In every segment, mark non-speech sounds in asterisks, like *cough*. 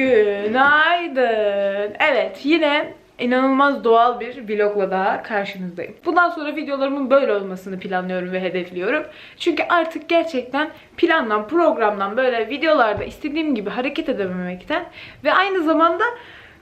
Günaydın. Evet yine inanılmaz doğal bir vlogla daha karşınızdayım. Bundan sonra videolarımın böyle olmasını planlıyorum ve hedefliyorum. Çünkü artık gerçekten plandan, programdan böyle videolarda istediğim gibi hareket edememekten ve aynı zamanda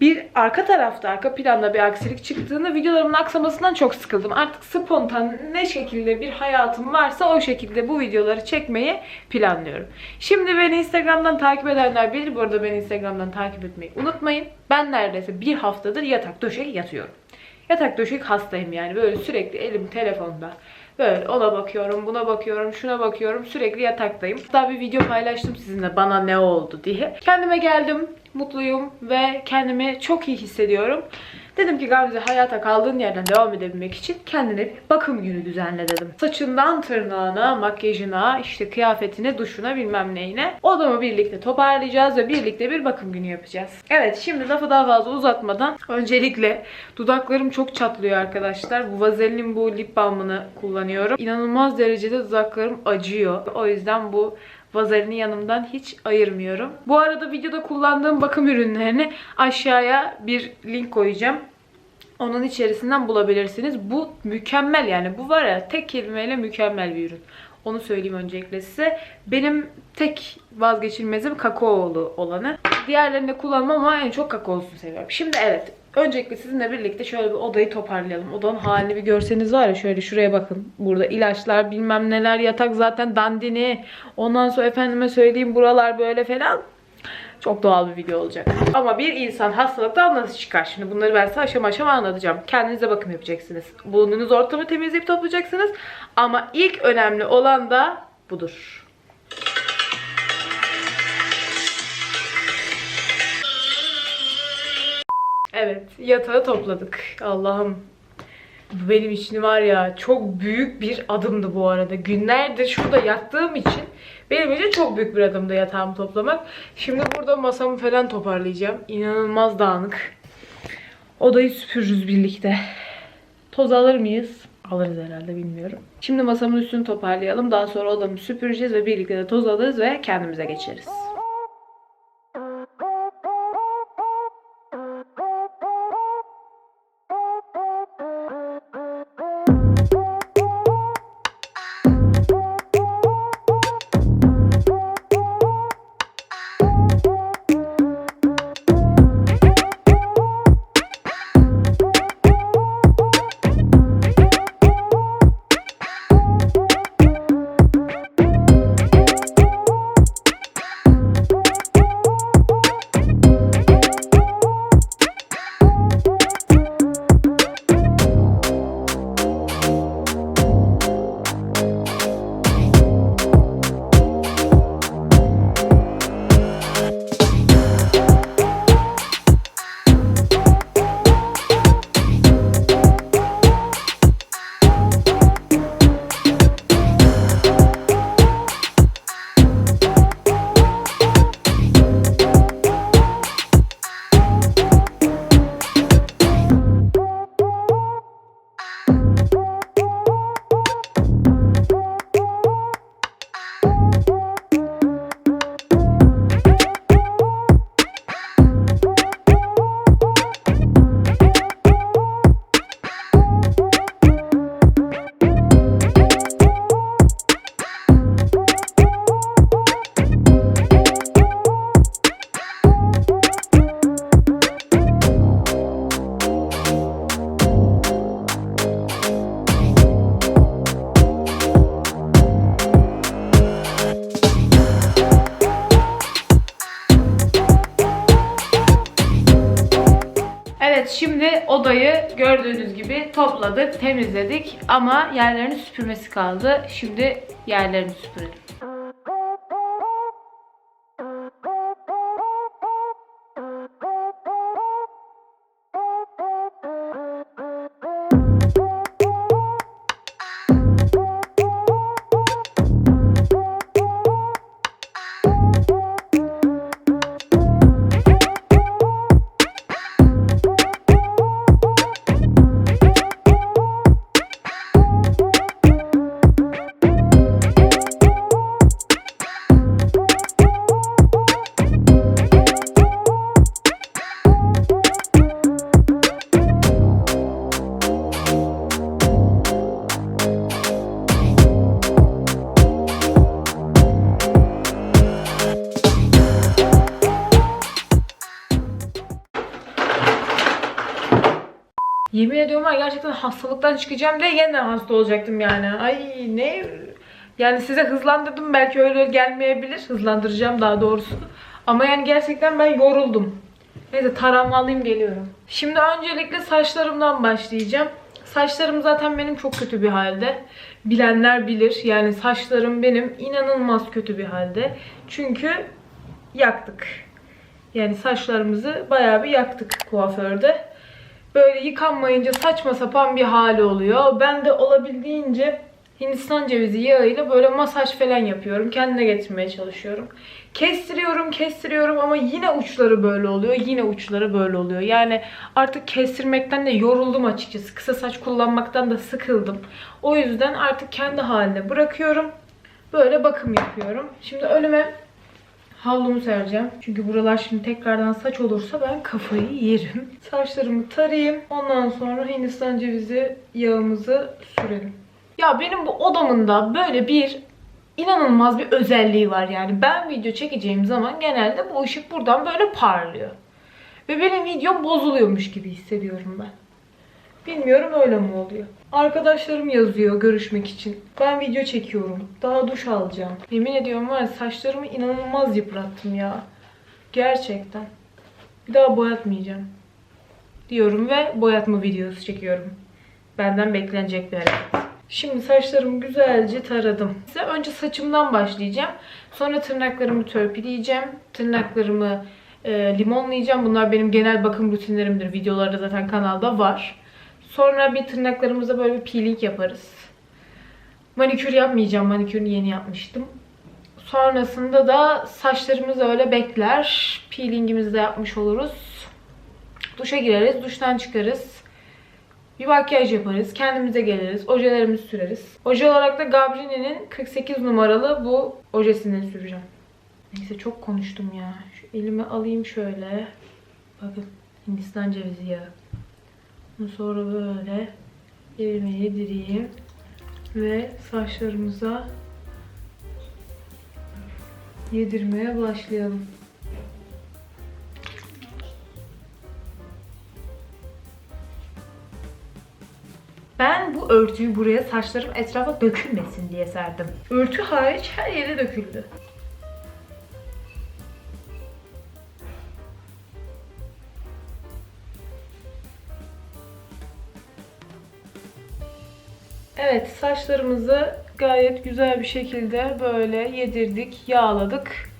bir arka tarafta, arka planda bir aksilik çıktığında videolarımın aksamasından çok sıkıldım. Artık spontan ne şekilde bir hayatım varsa o şekilde bu videoları çekmeyi planlıyorum. Şimdi beni Instagram'dan takip edenler bilir. Bu arada beni Instagram'dan takip etmeyi unutmayın. Ben neredeyse bir haftadır yatak döşek yatıyorum. Yatak döşek hastayım yani. Böyle sürekli elim telefonda. Böyle ona bakıyorum, buna bakıyorum, şuna bakıyorum. Sürekli yataktayım. Hatta bir video paylaştım sizinle bana ne oldu diye. Kendime geldim, mutluyum ve kendimi çok iyi hissediyorum. Dedim ki Gamze hayata kaldığın yerden devam edebilmek için kendine bir bakım günü düzenle dedim. Saçından tırnağına, makyajına, işte kıyafetine, duşuna bilmem neyine. Odamı birlikte toparlayacağız ve birlikte bir bakım günü yapacağız. Evet şimdi lafı daha fazla uzatmadan öncelikle dudaklarım çok çatlıyor arkadaşlar. Bu Vaseline bu lip balmını kullanıyorum. İnanılmaz derecede dudaklarım acıyor. O yüzden bu Vazelini yanımdan hiç ayırmıyorum. Bu arada videoda kullandığım bakım ürünlerini aşağıya bir link koyacağım. Onun içerisinden bulabilirsiniz. Bu mükemmel yani. Bu var ya tek kelimeyle mükemmel bir ürün. Onu söyleyeyim öncelikle size. Benim tek vazgeçilmezim kakaolu olanı. Diğerlerini de kullanmam ama en çok kakaosunu seviyorum. Şimdi evet. Öncelikle sizinle birlikte şöyle bir odayı toparlayalım. Odanın halini bir görseniz var ya şöyle şuraya bakın. Burada ilaçlar bilmem neler yatak zaten dandini. Ondan sonra efendime söyleyeyim buralar böyle falan. Çok doğal bir video olacak. Ama bir insan hastalıktan nasıl çıkar? Şimdi bunları ben size aşama aşama anlatacağım. Kendinize bakım yapacaksınız. Bulunduğunuz ortamı temizleyip toplayacaksınız. Ama ilk önemli olan da budur. Evet, yatağı topladık. Allah'ım. Bu benim için var ya çok büyük bir adımdı bu arada. Günlerdir şurada yattığım için benim için çok büyük bir adımdı yatağımı toplamak. Şimdi burada masamı falan toparlayacağım. İnanılmaz dağınık. Odayı süpürürüz birlikte. Toz alır mıyız? Alırız herhalde bilmiyorum. Şimdi masamın üstünü toparlayalım. Daha sonra odamı süpüreceğiz ve birlikte de toz alırız ve kendimize geçeriz. Topladık, temizledik ama yerlerini süpürmesi kaldı. Şimdi yerlerini süpürelim. Hastalıktan çıkacağım diye yeniden hasta olacaktım yani. Ay ne yani size hızlandırdım belki öyle gelmeyebilir. Hızlandıracağım daha doğrusu. Ama yani gerçekten ben yoruldum. Neyse taramı alayım geliyorum. Şimdi öncelikle saçlarımdan başlayacağım. Saçlarım zaten benim çok kötü bir halde. Bilenler bilir. Yani saçlarım benim inanılmaz kötü bir halde. Çünkü yaktık. Yani saçlarımızı bayağı bir yaktık kuaförde. Böyle yıkanmayınca saçma sapan bir hali oluyor. Ben de olabildiğince Hindistan cevizi yağıyla böyle masaj falan yapıyorum. Kendine getirmeye çalışıyorum. Kestiriyorum, kestiriyorum ama yine uçları böyle oluyor. Yine uçları böyle oluyor. Yani artık kestirmekten de yoruldum açıkçası. Kısa saç kullanmaktan da sıkıldım. O yüzden artık kendi haline bırakıyorum. Böyle bakım yapıyorum. Şimdi önüme havlumu sereceğim. Çünkü buralar şimdi tekrardan saç olursa ben kafayı yerim. *laughs* Saçlarımı tarayayım. Ondan sonra Hindistan cevizi yağımızı sürelim. Ya benim bu odamın da böyle bir inanılmaz bir özelliği var yani. Ben video çekeceğim zaman genelde bu ışık buradan böyle parlıyor. Ve benim videom bozuluyormuş gibi hissediyorum ben. Bilmiyorum öyle mi oluyor. Arkadaşlarım yazıyor görüşmek için. Ben video çekiyorum. Daha duş alacağım. Yemin ediyorum var ya saçlarımı inanılmaz yıprattım ya. Gerçekten. Bir daha boyatmayacağım. Diyorum ve boyatma videosu çekiyorum. Benden beklenecek bir hareket. Şimdi saçlarımı güzelce taradım. Size önce saçımdan başlayacağım. Sonra tırnaklarımı törpüleyeceğim. Tırnaklarımı e, limonlayacağım. Bunlar benim genel bakım rutinlerimdir. Videolarda zaten kanalda var. Sonra bir tırnaklarımıza böyle bir peeling yaparız. Manikür yapmayacağım. Manikürünü yeni yapmıştım. Sonrasında da saçlarımız öyle bekler. Peelingimizi de yapmış oluruz. Duşa gireriz. Duştan çıkarız. Bir makyaj yaparız. Kendimize geliriz. Ojelerimizi süreriz. Oje olarak da Gabrini'nin 48 numaralı bu ojesini süreceğim. Neyse çok konuştum ya. Şu elimi alayım şöyle. Bakın Hindistan cevizi yağı. Sonra böyle elime yedireyim. Ve saçlarımıza yedirmeye başlayalım. Ben bu örtüyü buraya saçlarım etrafa dökülmesin diye serdim. Örtü hariç her yere döküldü. Saçlarımızı gayet güzel bir şekilde böyle yedirdik, yağladık.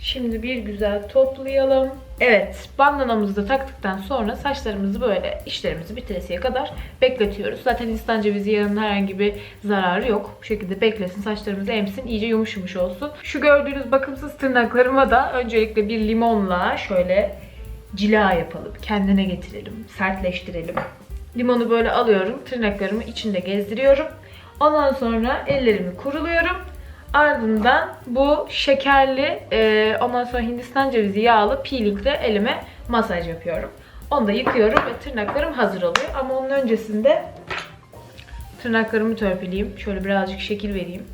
Şimdi bir güzel toplayalım. Evet, bandanamızı da taktıktan sonra saçlarımızı böyle işlerimizi bitiresiye kadar bekletiyoruz. Zaten Hindistan cevizi yağının herhangi bir zararı yok. Bu şekilde beklesin, saçlarımızı emsin, iyice yumuş olsun. Şu gördüğünüz bakımsız tırnaklarıma da öncelikle bir limonla şöyle cila yapalım. Kendine getirelim, sertleştirelim. Limonu böyle alıyorum, tırnaklarımı içinde gezdiriyorum. Ondan sonra ellerimi kuruluyorum. Ardından bu şekerli, e, ondan sonra Hindistan cevizi yağlı peelingle elime masaj yapıyorum. Onu da yıkıyorum ve tırnaklarım hazır oluyor. Ama onun öncesinde tırnaklarımı törpüleyeyim. Şöyle birazcık şekil vereyim.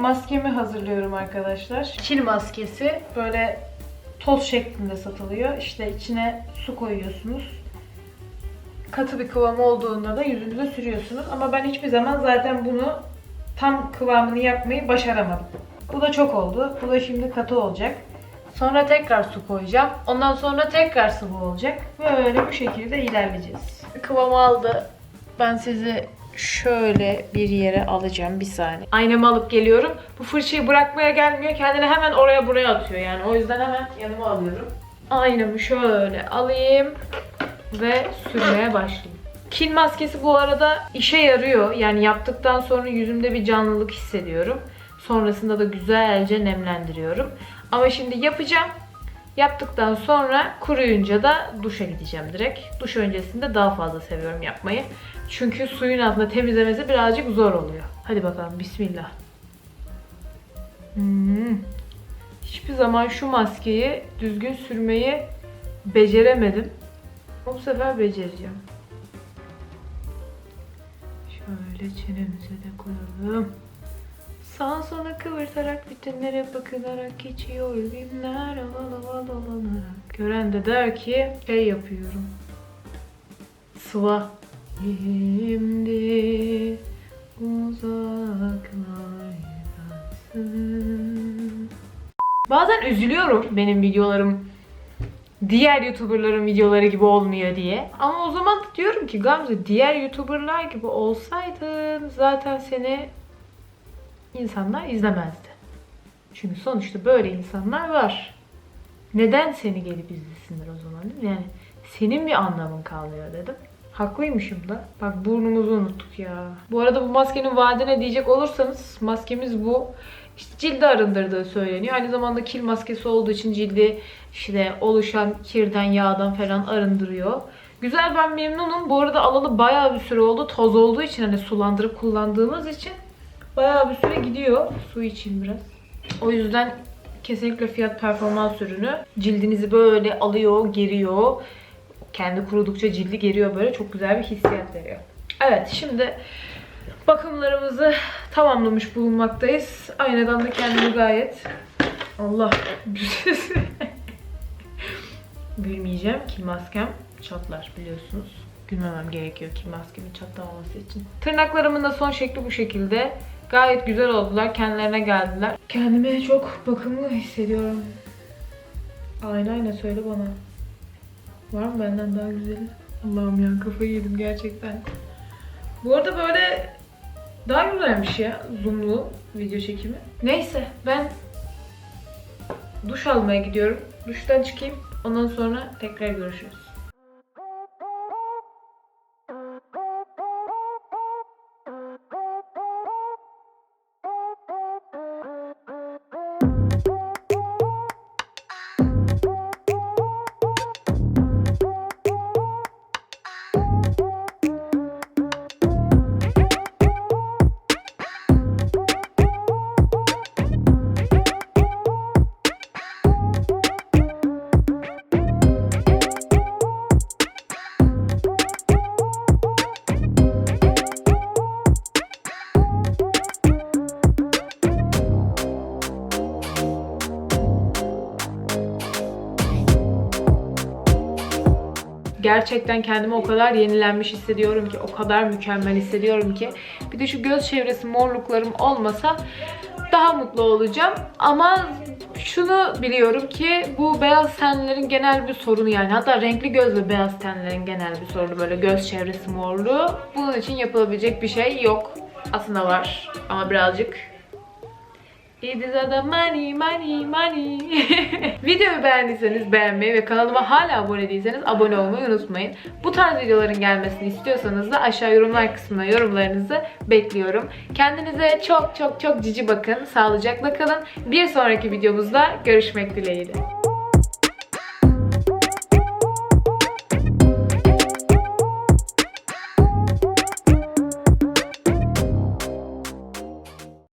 Maskemi hazırlıyorum arkadaşlar. Çil maskesi böyle toz şeklinde satılıyor. İşte içine su koyuyorsunuz. Katı bir kıvam olduğunda da yüzünüze sürüyorsunuz. Ama ben hiçbir zaman zaten bunu tam kıvamını yapmayı başaramadım. Bu da çok oldu. Bu da şimdi katı olacak. Sonra tekrar su koyacağım. Ondan sonra tekrar sıvı olacak. Böyle bu şekilde ilerleyeceğiz. Kıvam aldı. Ben sizi şöyle bir yere alacağım bir saniye. Aynamı alıp geliyorum. Bu fırçayı bırakmaya gelmiyor. Kendini hemen oraya buraya atıyor yani. O yüzden hemen yanıma alıyorum. aynamı şöyle alayım ve sürmeye başlayayım. Kil maskesi bu arada işe yarıyor. Yani yaptıktan sonra yüzümde bir canlılık hissediyorum. Sonrasında da güzelce nemlendiriyorum. Ama şimdi yapacağım. Yaptıktan sonra kuruyunca da duşa gideceğim direkt. Duş öncesinde daha fazla seviyorum yapmayı. Çünkü suyun altında temizlemesi birazcık zor oluyor. Hadi bakalım bismillah. Hmm. Hiçbir zaman şu maskeyi düzgün sürmeyi beceremedim. Bu sefer becereceğim. Şöyle çenemize de koyalım. Sağa sola kıvırtarak bütünlere bakınarak geçiyor günler aval aval alanarak. Gören de der ki şey yapıyorum. Sıva. Şimdi. Bazen üzülüyorum benim videolarım diğer YouTuber'ların videoları gibi olmuyor diye. Ama o zaman diyorum ki Gamze diğer YouTuber'lar gibi olsaydın zaten seni insanlar izlemezdi. Çünkü sonuçta böyle insanlar var. Neden seni gelip izlesinler o zaman? Yani senin bir anlamın kalmıyor dedim. Haklıymışım da. Bak burnumuzu unuttuk ya. Bu arada bu maskenin vaadine diyecek olursanız maskemiz bu. İşte cildi arındırdığı söyleniyor. Aynı zamanda kil maskesi olduğu için cildi işte oluşan kirden, yağdan falan arındırıyor. Güzel ben memnunum. Bu arada alalı bayağı bir süre oldu. Toz olduğu için hani sulandırıp kullandığımız için bayağı bir süre gidiyor. Su için biraz. O yüzden kesinlikle fiyat performans ürünü. Cildinizi böyle alıyor, geriyor. Kendi kurudukça cildi geriyor böyle. Çok güzel bir hissiyat veriyor. Evet şimdi bakımlarımızı tamamlamış bulunmaktayız. Aynadan da kendimi gayet Allah gülmeyeceğim *laughs* ki maskem çatlar biliyorsunuz. Gülmemem gerekiyor ki maskemin çatlamaması için. Tırnaklarımın da son şekli bu şekilde. Gayet güzel oldular. Kendilerine geldiler. Kendimi çok bakımlı hissediyorum. Ayna ayna söyle bana. Var mı benden daha güzeli? Allah'ım ya kafayı yedim gerçekten. Bu arada böyle daha güzelmiş ya zoomlu video çekimi. Neyse ben duş almaya gidiyorum. Duştan çıkayım. Ondan sonra tekrar görüşürüz. Gerçekten kendimi o kadar yenilenmiş hissediyorum ki, o kadar mükemmel hissediyorum ki. Bir de şu göz çevresi morluklarım olmasa daha mutlu olacağım. Ama şunu biliyorum ki bu beyaz tenlerin genel bir sorunu yani. Hatta renkli göz ve beyaz tenlerin genel bir sorunu böyle göz çevresi morluğu. Bunun için yapılabilecek bir şey yok. Aslında var ama birazcık It is the money, money, money. *laughs* Videoyu beğendiyseniz beğenmeyi ve kanalıma hala abone değilseniz abone olmayı unutmayın. Bu tarz videoların gelmesini istiyorsanız da aşağı yorumlar kısmına yorumlarınızı bekliyorum. Kendinize çok çok çok cici bakın. Sağlıcakla kalın. Bir sonraki videomuzda görüşmek dileğiyle.